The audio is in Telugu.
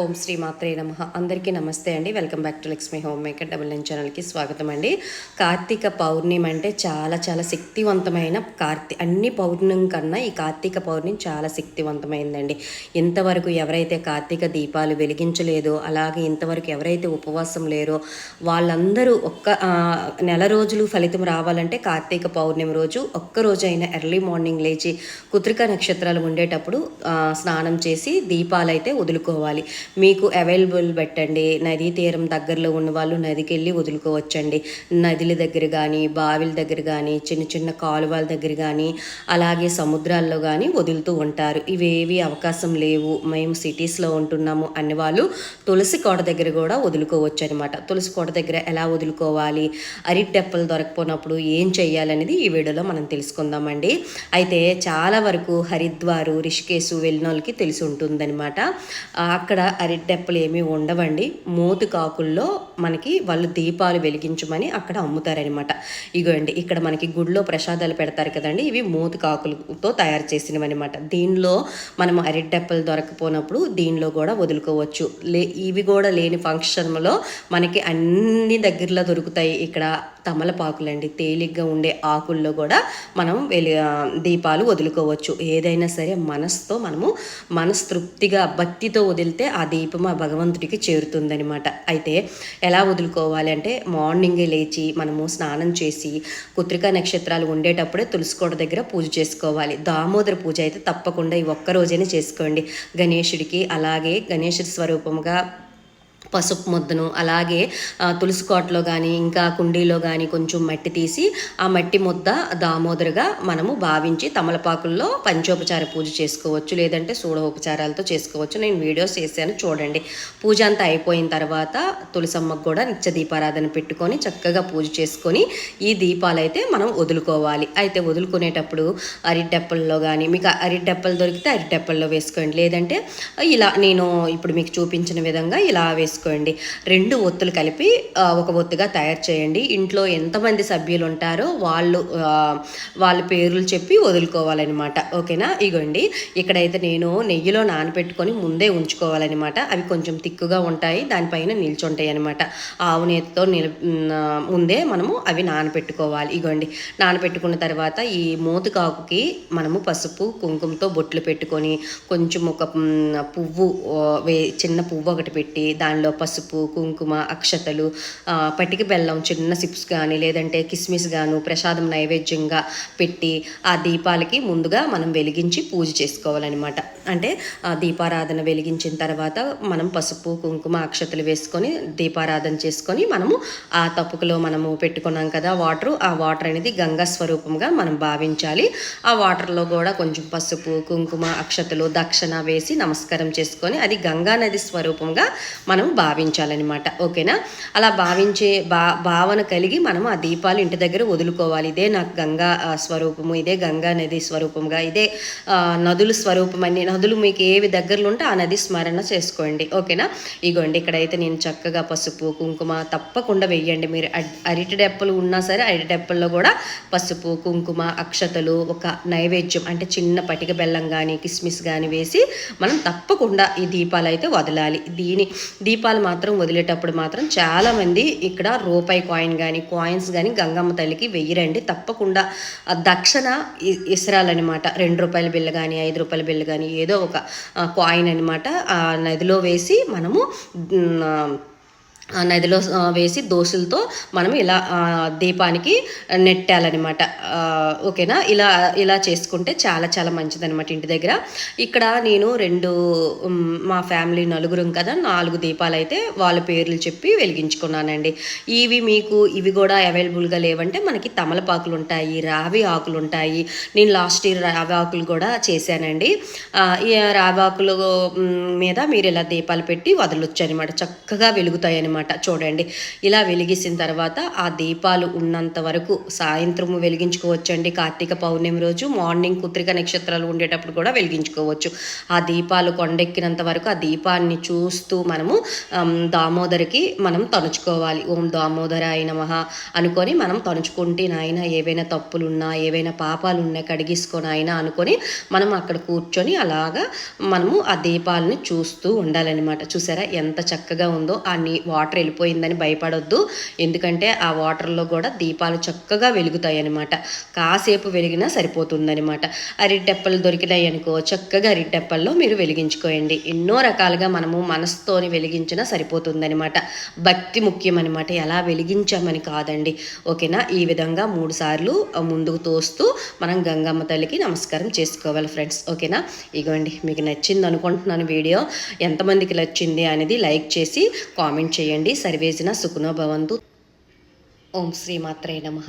ఓం శ్రీ మాత్రే నమ. అందరికీ నమస్తే అండి. Welcome back to Lakshmi homemaker double nine ఛానల్కి స్వాగతం అండి. కార్తీక పౌర్ణమి అంటే చాలా చాలా శక్తివంతమైన కార్తీ అన్ని పౌర్ణం కన్నా ఈ కార్తీక పౌర్ణమి చాలా శక్తివంతమైందండి. ఇంతవరకు ఎవరైతే కార్తీక దీపాలు వెలిగించలేదో అలాగే ఇంతవరకు ఎవరైతే ఉపవాసం లేరో వాళ్ళందరూ ఒక్క నెల రోజులు ఫలితం రావాలంటే కార్తీక పౌర్ణమి రోజు ఒక్కరోజైనా ఎర్లీ మార్నింగ్ లేచి కుత్రిక నక్షత్రాలు ఉండేటప్పుడు స్నానం చేసి దీపాలు అయితే వదులుకోవాలి. మీకు అవైలబుల్ పెట్టండి. నదీ తీరం దగ్గరలో ఉన్న వాళ్ళు నదికి వెళ్ళి వదులుకోవచ్చండి. నదుల దగ్గర కానీ బావిల దగ్గర కానీ చిన్న చిన్న కాలువల దగ్గర కానీ అలాగే సముద్రాల్లో కానీ వదులుతూ ఉంటారు. ఇవేవి అవకాశం లేవు. మేము సిటీస్లో ఉంటున్నాము అన్ని వాళ్ళు తులసి కోట దగ్గర కూడా వదులుకోవచ్చు అనమాట తులసి కోట దగ్గర ఎలా వదులుకోవాలి? అరిటెప్పలు దొరకపోయినప్పుడు ఏం చేయాలనేది ఈ వీడియోలో మనం తెలుసుకుందామండి. అయితే చాలా వరకు హరిద్వారు రిషికేశు వెళ్ళిన వాళ్ళకి తెలిసి ఉంటుందన్నమాట. అక్కడ అరిటెప్పలు ఏమీ ఉండవండి. మూతి కాకుల్లో మనకి వాళ్ళు దీపాలు వెలిగించమని అక్కడ అమ్ముతారనమాట. ఇగోండి ఇక్కడ మనకి గుడిలో ప్రసాదాలు పెడతారు కదండి ఇవి మూతికాకులతో తయారు చేసినవి అనమాట దీనిలో మనం అరిటెప్పలు దొరకపోనప్పుడు దీనిలో కూడా వదులుకోవచ్చు. లే ఇవి కూడా లేని ఫంక్షన్లో మనకి అన్ని దగ్గరలో దొరుకుతాయి. ఇక్కడ తమలపాకులండి తేలిగ్గా ఉండే ఆకుల్లో కూడా మనం వెలి దీపాలు వదులుకోవచ్చు. ఏదైనా సరే మనసుతో మనము మనస్తృప్తిగా భక్తితో వదిలితే ఆ దీపం ఆ భగవంతుడికి చేరుతుందనమాట. అయితే ఎలా వదులుకోవాలి అంటే మార్నింగే లేచి మనము స్నానం చేసి కుత్రికా నక్షత్రాలు ఉండేటప్పుడే తులసికోట దగ్గర పూజ చేసుకోవాలి. దామోదర పూజ అయితే తప్పకుండా ఈ ఒక్క రోజైనా చేసుకోండి. గణేశుడికి అలాగే గణేశుడి స్వరూపముగా పసుపు ముద్దను అలాగే తులసి కోటలో కానీ ఇంకా కుండీలో కానీ కొంచెం మట్టి తీసి ఆ మట్టి ముద్ద దామోదరుగా మనము భావించి తమలపాకుల్లో పంచోపచార పూజ చేసుకోవచ్చు. లేదంటే సూడోపచారాలతో చేసుకోవచ్చు. నేను వీడియోస్ చేశాను చూడండి. పూజ అంతా అయిపోయిన తర్వాత తులసమ్మకు కూడా నిత్య దీపారాధన పెట్టుకొని చక్కగా పూజ చేసుకొని ఈ దీపాలు అయితే మనం వదులుకోవాలి. అయితే వదులుకునేటప్పుడు అరిటెప్పల్లో కానీ మీకు అరిటెప్పలు దొరికితే అరిటెప్పల్లో వేసుకోండి. లేదంటే ఇలా నేను ఇప్పుడు మీకు చూపించిన విధంగా ఇలా వేసుకోండి రెండు ఒత్తులు కలిపి ఒక ఒత్తుగా తయారు చేయండి. ఇంట్లో ఎంతమంది సభ్యులు ఉంటారో వాళ్ళు వాళ్ళ పేర్లు చెప్పి వదులుకోవాలన్నమాట. ఓకేనా? ఇగోండి. ఇక్కడైతే నేను నెయ్యిలో నానబెట్టుకొని ముందే ఉంచుకోవాలన్నమాట. అవి కొంచెం తిక్కుగా ఉంటాయి దానిపైన నిల్చుంటాయి అనమాట ఆవు నేతితో నిల ముందే మనము అవి నానబెట్టుకోవాలి ఇగోండి. నానబెట్టుకున్న తర్వాత ఈ మూతకాకుకి మనము పసుపు కుంకుమతో బొట్లు పెట్టుకొని కొంచెం ఒక పువ్వు వే చిన్న పువ్వు ఒకటి పెట్టి దానిలో పసుపు కుంకుమ అక్షతలు పటిక బెల్లం చిన్న సిప్స్ కానీ లేదంటే కిస్మిస్ గాను ప్రసాదం నైవేద్యంగా పెట్టి ఆ దీపాలకి ముందుగా మనం వెలిగించి పూజ చేసుకోవాలన్నమాట. అంటే ఆ దీపారాధన వెలిగించిన తర్వాత మనం పసుపు కుంకుమ అక్షతలు వేసుకొని దీపారాధన చేసుకొని మనము ఆ తప్పుకలో మనము పెట్టుకున్నాం కదా వాటర్ ఆ వాటర్ అనేది గంగా స్వరూపంగా మనం భావించాలి. ఆ వాటర్లో కూడా కొంచెం పసుపు కుంకుమ అక్షతలు దక్షిణ వేసి నమస్కారం చేసుకొని అది గంగా నది స్వరూపంగా మనం భావించాలన్నమాట. ఓకేనా? అలా భావించే భా భావన కలిగి మనం ఆ దీపాలు ఇంటి దగ్గర వదులుకోవాలి. ఇదే నాకు గంగా స్వరూపము ఇదే గంగా నది స్వరూపంగా ఇదే నదుల స్వరూపం అని నదులు మీకు ఏవి దగ్గరలో ఉంటే ఆ నది స్మరణ చేసుకోండి. ఓకేనా? ఇగోండి ఇక్కడైతే నేను చక్కగా పసుపు కుంకుమ తప్పకుండా వెయ్యండి. మీరు అరటి డెప్పలు ఉన్నా సరే అరటి డెప్పల్లో కూడా పసుపు కుంకుమ అక్షతలు ఒక నైవేద్యం అంటే చిన్న పటిక బెల్లం కానీ కిస్మిస్ కానీ వేసి మనం తప్పకుండా ఈ దీపాలు అయితే వదలాలి. దీని దీపాలు మాత్రం వదిలేటప్పుడు మాత్రం చాలామంది ఇక్కడ రూపాయి కాయిన్ కానీ కాయిన్స్ కానీ గంగమ్మ తల్లికి వెయ్యరండి. తప్పకుండా దక్షిణ ఇసరాలన్నమాట రెండు రూపాయల బిల్లు కానీ ఐదు రూపాయల బిల్లు కానీ ఏదో ఒక కాయిన్ అనమాట ఆ నదిలో వేసి మనము నదిలో వేసి దోశలతో మనం ఇలా దీపానికి నెట్టాలన్నమాట. ఓకేనా? ఇలా ఇలా చేసుకుంటే చాలా చాలా మంచిదన్నమాట ఇంటి దగ్గర. ఇక్కడ నేను రెండు మా ఫ్యామిలీ నలుగురం కదా నాలుగు దీపాలు అయితే వాళ్ళ పేర్లు చెప్పి వెలిగించుకున్నానండి. ఇవి మీకు ఇవి కూడా అవైలబుల్గా లేవంటే మనకి తమలపాకులు ఉంటాయి రావి ఆకులు ఉంటాయి నేను లాస్ట్ ఇయర్ రావి ఆకులు కూడా చేశానండి. ఈ రావి ఆకులు మీద మీరు ఇలా దీపాలు పెట్టి వదలొచ్చు అనమాట చక్కగా వెలుగుతాయి అనమాట అనమాట చూడండి. ఇలా వెలిగిసిన తర్వాత ఆ దీపాలు ఉన్నంత వరకు సాయంత్రం వెలిగించుకోవచ్చండి. కార్తీక పౌర్ణమి రోజు మార్నింగ్ కుత్రిక నక్షత్రాలు ఉండేటప్పుడు కూడా వెలిగించుకోవచ్చు. ఆ దీపాలు కొండెక్కినంత వరకు ఆ దీపాన్ని చూస్తూ మనము దామోదరికి మనం తణుచుకోవాలి. ఓం దామోదర అయిన మహా అనుకొని మనం తణుచుకుంటే నాయన ఏవైనా తప్పులున్నా ఏవైనా పాపాలు ఉన్నా కడిగిసుకొని ఆయన అనుకొని మనం అక్కడ కూర్చొని అలాగా మనము ఆ దీపాలని చూస్తూ ఉండాలన్నమాట. చూసారా? ఎంత చక్కగా ఉందో. ఆ నీ వాటర్ వెళ్ళిపోయిందని భయపడొద్దు. ఎందుకంటే ఆ వాటర్లో కూడా దీపాలు చక్కగా వెలుగుతాయి అనమాట కాసేపు వెలిగినా సరిపోతుందనమాట అరిటెప్పలు దొరికినాయి అనుకో చక్కగా అరిటెప్పల్లో మీరు వెలిగించుకోండి ఎన్నో రకాలుగా మనము మనసుతోని వెలిగించినా సరిపోతుందనమాట భక్తి ముఖ్యం అనమాట ఎలా వెలిగించామని కాదండి. ఓకేనా? ఈ విధంగా మూడు సార్లు ముందుకు తోస్తూ మనం గంగమ్మ తల్లికి నమస్కారం చేసుకోవాలి ఫ్రెండ్స్. ఓకేనా? ఇగోండి మీకు నచ్చింది అనుకుంటున్నాను వీడియో. ఎంతమందికి నచ్చింది అనేది లైక్ చేసి కామెంట్ చేయండి సర్వేజన సుఖనో భవంతు. ఓం శ్రీమాత్రే నమః.